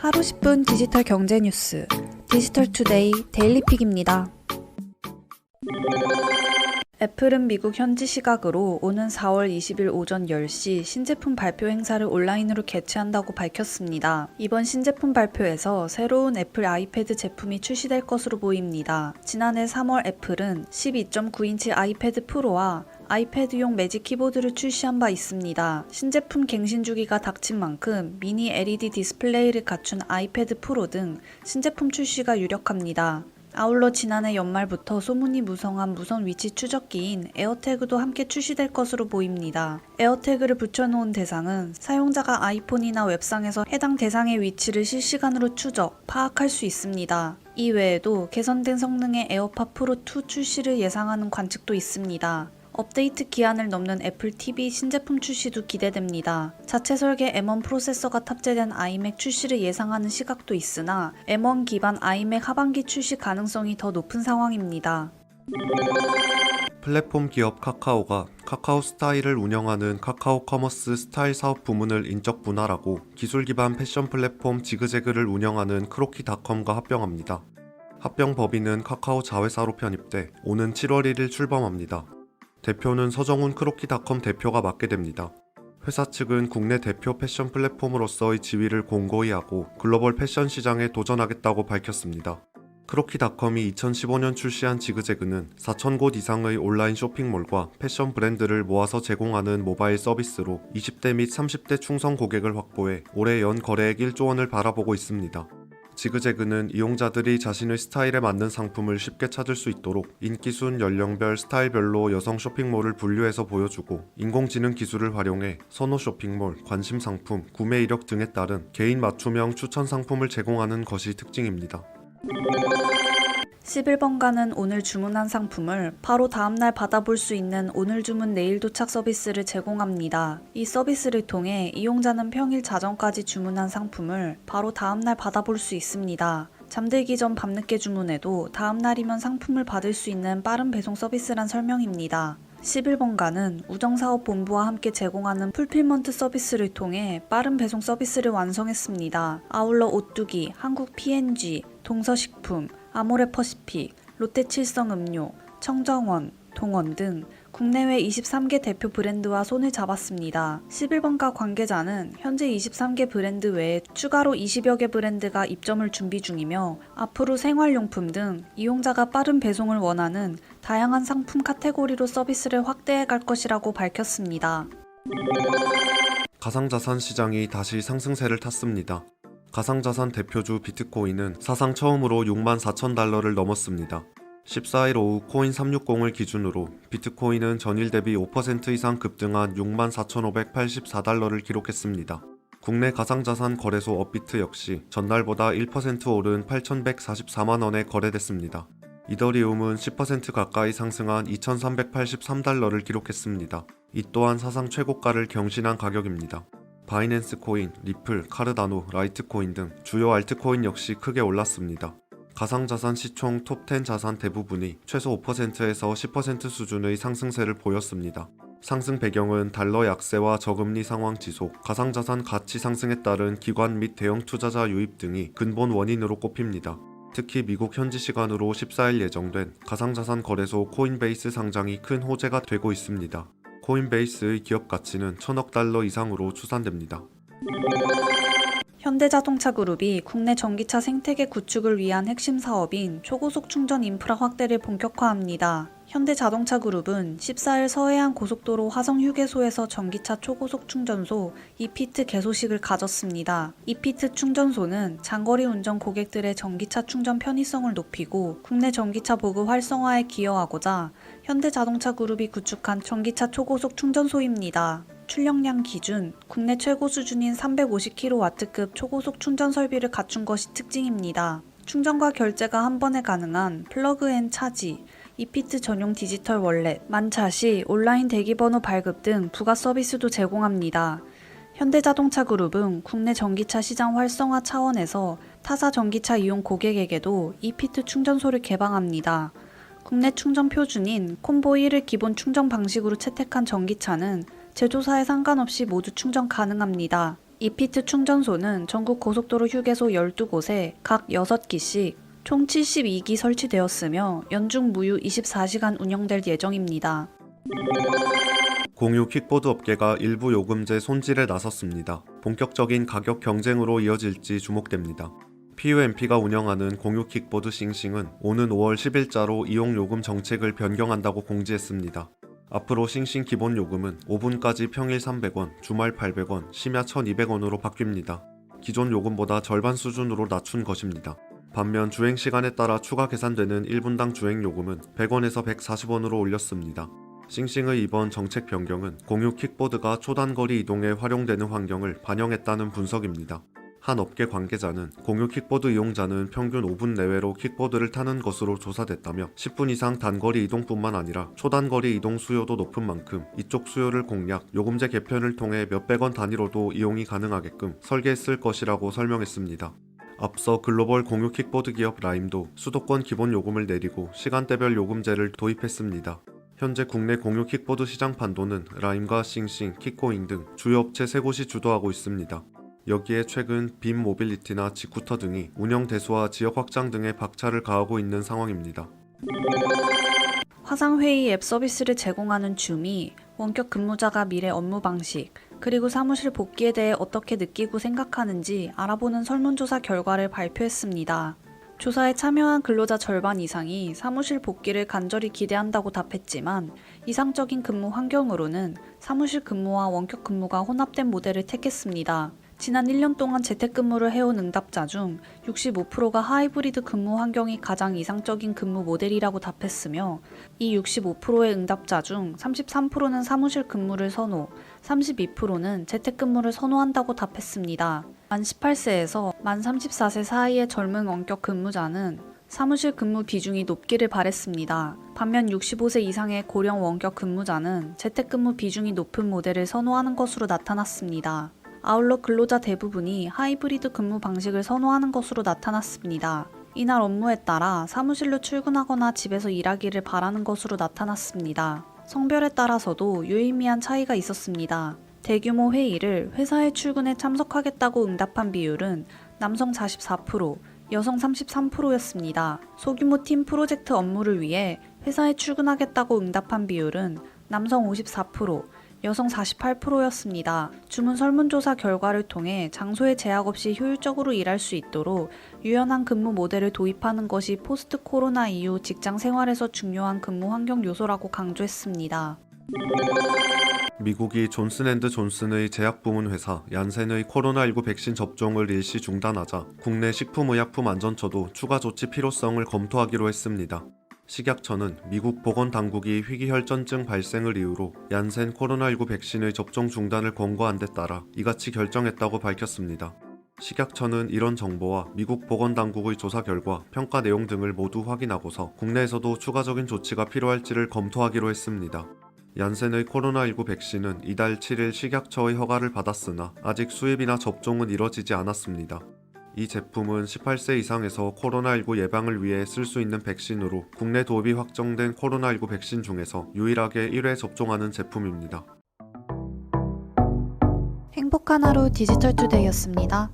하루 10분 디지털 경제 뉴스 디지털 투데이 데일리픽입니다. 애플은 미국 현지 시각으로 오는 4월 20일 오전 10시 신제품 발표 행사를 온라인으로 개최한다고 밝혔습니다. 이번 신제품 발표에서 새로운 애플 아이패드 제품이 출시될 것으로 보입니다. 지난해 3월 애플은 12.9인치 아이패드 프로와 아이패드용 매직 키보드를 출시한 바 있습니다. 신제품 갱신 주기가 닥친 만큼 미니 LED 디스플레이를 갖춘 아이패드 프로 등 신제품 출시가 유력합니다. 아울러 지난해 연말부터 소문이 무성한 무선 위치 추적기인 에어태그도 함께 출시될 것으로 보입니다. 에어태그를 붙여놓은 대상은 사용자가 아이폰이나 웹상에서 해당 대상의 위치를 실시간으로 추적, 파악할 수 있습니다. 이 외에도 개선된 성능의 에어팟 프로 2 출시를 예상하는 관측도 있습니다. 업데이트 기한을 넘는 애플 TV 신제품 출시도 기대됩니다. 자체 설계 M1 프로세서가 탑재된 아이맥 출시를 예상하는 시각도 있으나 M1 기반 아이맥 하반기 출시 가능성이 더 높은 상황입니다. 플랫폼 기업 카카오가 카카오 스타일을 운영하는 카카오 커머스 스타일 사업 부문을 인적 분할하고 기술 기반 패션 플랫폼 지그재그를 운영하는 크로키닷컴과 합병합니다. 합병 법인은 카카오 자회사로 편입돼 오는 7월 1일 출범합니다. 대표는 서정훈 크로키닷컴 대표가 맡게 됩니다. 회사 측은 국내 대표 패션 플랫폼으로서의 지위를 공고히 하고 글로벌 패션 시장에 도전하겠다고 밝혔습니다. 크로키닷컴이 2015년 출시한 지그재그는 4,000곳 이상의 온라인 쇼핑몰과 패션 브랜드를 모아서 제공하는 모바일 서비스로 20대 및 30대 충성 고객을 확보해 올해 연 거래액 1조 원을 바라보고 있습니다. 지그재그는 이용자들이 자신의 스타일에 맞는 상품을 쉽게 찾을 수 있도록 인기순, 연령별, 스타일별로 여성 쇼핑몰을 분류해서 보여주고 인공지능 기술을 활용해 선호 쇼핑몰, 관심 상품, 구매 이력 등에 따른 개인 맞춤형 추천 상품을 제공하는 것이 특징입니다. 11번가는 오늘 주문한 상품을 바로 다음날 받아볼 수 있는 오늘 주문 내일 도착 서비스를 제공합니다. 이 서비스를 통해 이용자는 평일 자정까지 주문한 상품을 바로 다음날 받아볼 수 있습니다. 잠들기 전 밤늦게 주문해도 다음날이면 상품을 받을 수 있는 빠른 배송 서비스란 설명입니다. 11번가는 우정사업본부와 함께 제공하는 풀필먼트 서비스를 통해 빠른 배송 서비스를 완성했습니다. 아울러 오뚜기, 한국 P&G, 동서식품, 아모레퍼시픽, 롯데칠성음료, 청정원, 동원 등 국내외 23개 대표 브랜드와 손을 잡았습니다. 11번가 관계자는 현재 23개 브랜드 외에 추가로 20여 개 브랜드가 입점을 준비 중이며 앞으로 생활용품 등 이용자가 빠른 배송을 원하는 다양한 상품 카테고리로 서비스를 확대해 갈 것이라고 밝혔습니다. 가상자산 시장이 다시 상승세를 탔습니다. 가상자산 대표주 비트코인은 사상 처음으로 6만 4천 달러를 넘었습니다. 14일 오후 코인 360을 기준으로 비트코인은 전일 대비 5% 이상 급등한 6만 4,584달러를 기록했습니다. 국내 가상자산 거래소 업비트 역시 전날보다 1% 오른 8,144만 원에 거래됐습니다. 이더리움은 10% 가까이 상승한 2,383달러를 기록했습니다. 이 또한 사상 최고가를 경신한 가격입니다. 바이낸스 코인, 리플, 카르다노, 라이트코인 등 주요 알트코인 역시 크게 올랐습니다. 가상자산 시총 톱10 자산 대부분이 최소 5%에서 10% 수준의 상승세를 보였습니다. 상승 배경은 달러 약세와 저금리 상황 지속, 가상자산 가치 상승에 따른 기관 및 대형 투자자 유입 등이 근본 원인으로 꼽힙니다. 특히 미국 현지 시간으로 14일 예정된 가상자산 거래소 코인베이스 상장이 큰 호재가 되고 있습니다. 코인베이스의 기업 가치는 천억 달러 이상으로 추산됩니다. 현대자동차 그룹이 국내 전기차 생태계 구축을 위한 핵심 사업인 초고속 충전 인프라 확대를 본격화합니다. 현대자동차 그룹은 14일 서해안 고속도로 화성 휴게소에서 전기차 초고속 충전소 이피트 개소식을 가졌습니다. 이피트 충전소는 장거리 운전 고객들의 전기차 충전 편의성을 높이고 국내 전기차 보급 활성화에 기여하고자 현대자동차 그룹이 구축한 전기차 초고속 충전소입니다. 출력량 기준 국내 최고 수준인 350kW급 초고속 충전 설비를 갖춘 것이 특징입니다. 충전과 결제가 한 번에 가능한 플러그 앤 차지, 이피트 전용 디지털 월렛, 만차 시 온라인 대기번호 발급 등 부가 서비스도 제공합니다. 현대자동차 그룹은 국내 전기차 시장 활성화 차원에서 타사 전기차 이용 고객에게도 이피트 충전소를 개방합니다. 국내 충전 표준인 콤보 1을 기본 충전 방식으로 채택한 전기차는 제조사에 상관없이 모두 충전 가능합니다. 이피트 충전소는 전국 고속도로 휴게소 12곳에 각 6기씩 총 72기 설치되었으며 연중 무휴 24시간 운영될 예정입니다. 공유 킥보드 업계가 일부 요금제 손질에 나섰습니다. 본격적인 가격 경쟁으로 이어질지 주목됩니다. PUMP가 운영하는 공유 킥보드 싱싱은 오는 5월 10일자로 이용 요금 정책을 변경한다고 공지했습니다. 앞으로 싱싱 기본 요금은 5분까지 평일 300원, 주말 800원, 심야 1200원으로 바뀝니다. 기존 요금보다 절반 수준으로 낮춘 것입니다. 반면 주행 시간에 따라 추가 계산되는 1분당 주행 요금은 100원에서 140원으로 올렸습니다. 싱싱의 이번 정책 변경은 공유 킥보드가 초단거리 이동에 활용되는 환경을 반영했다는 분석입니다. 한 업계 관계자는 공유 킥보드 이용자는 평균 5분 내외로 킥보드를 타는 것으로 조사됐다며 10분 이상 단거리 이동뿐만 아니라 초단거리 이동 수요도 높은 만큼 이쪽 수요를 공략, 요금제 개편을 통해 몇백 원 단위로도 이용이 가능하게끔 설계했을 것이라고 설명했습니다. 앞서 글로벌 공유 킥보드 기업 라임도 수도권 기본 요금을 내리고 시간대별 요금제를 도입했습니다. 현재 국내 공유 킥보드 시장 판도는 라임과 싱싱, 킥고잉 등 주요 업체 세 곳이 주도하고 있습니다. 여기에 최근 빔 모빌리티나 지쿠터 등이 운영 대수와 지역 확장 등에 박차를 가하고 있는 상황입니다. 화상회의 앱 서비스를 제공하는 줌이 원격 근무자가 미래 업무 방식, 그리고 사무실 복귀에 대해 어떻게 느끼고 생각하는지 알아보는 설문조사 결과를 발표했습니다. 조사에 참여한 근로자 절반 이상이 사무실 복귀를 간절히 기대한다고 답했지만 이상적인 근무 환경으로는 사무실 근무와 원격 근무가 혼합된 모델을 택했습니다. 지난 1년 동안 재택근무를 해온 응답자 중 65%가 하이브리드 근무 환경이 가장 이상적인 근무 모델이라고 답했으며 이 65%의 응답자 중 33%는 사무실 근무를 선호, 32%는 재택근무를 선호한다고 답했습니다. 만 18세에서 만 34세 사이의 젊은 원격 근무자는 사무실 근무 비중이 높기를 바랬습니다. 반면 65세 이상의 고령 원격 근무자는 재택근무 비중이 높은 모델을 선호하는 것으로 나타났습니다. 아울러 근로자 대부분이 하이브리드 근무 방식을 선호하는 것으로 나타났습니다. 이날 업무에 따라 사무실로 출근하거나 집에서 일하기를 바라는 것으로 나타났습니다. 성별에 따라서도 유의미한 차이가 있었습니다. 대규모 회의를 회사에 출근해 참석하겠다고 응답한 비율은 남성 44%, 여성 33%였습니다. 소규모 팀 프로젝트 업무를 위해 회사에 출근하겠다고 응답한 비율은 남성 54%, 여성 48%였습니다. 주문 설문조사 결과를 통해 장소의 제약 없이 효율적으로 일할 수 있도록 유연한 근무 모델을 도입하는 것이 포스트 코로나 이후 직장 생활에서 중요한 근무 환경 요소라고 강조했습니다. 미국이 존슨앤드 존슨의 제약 부문 회사 얀센의 코로나19 백신 접종을 일시 중단하자 국내 식품의약품 안전처도 추가 조치 필요성을 검토하기로 했습니다. 식약처는 미국 보건당국이 희귀혈전증 발생을 이유로 얀센 코로나19 백신의 접종 중단을 권고한 데 따라 이같이 결정했다고 밝혔습니다. 식약처는 이런 정보와 미국 보건당국의 조사 결과 평가 내용 등을 모두 확인하고서 국내에서도 추가적인 조치가 필요할지를 검토하기로 했습니다. 얀센의 코로나19 백신은 이달 7일 식약처의 허가를 받았으나 아직 수입이나 접종은 이뤄지지 않았습니다. 이 제품은 18세 이상에서 코로나19 예방을 위해 쓸 수 있는 백신으로 국내 도입이 확정된 코로나19 백신 중에서 유일하게 1회 접종하는 제품입니다. 행복한 하루 디지털 투데이였습니다.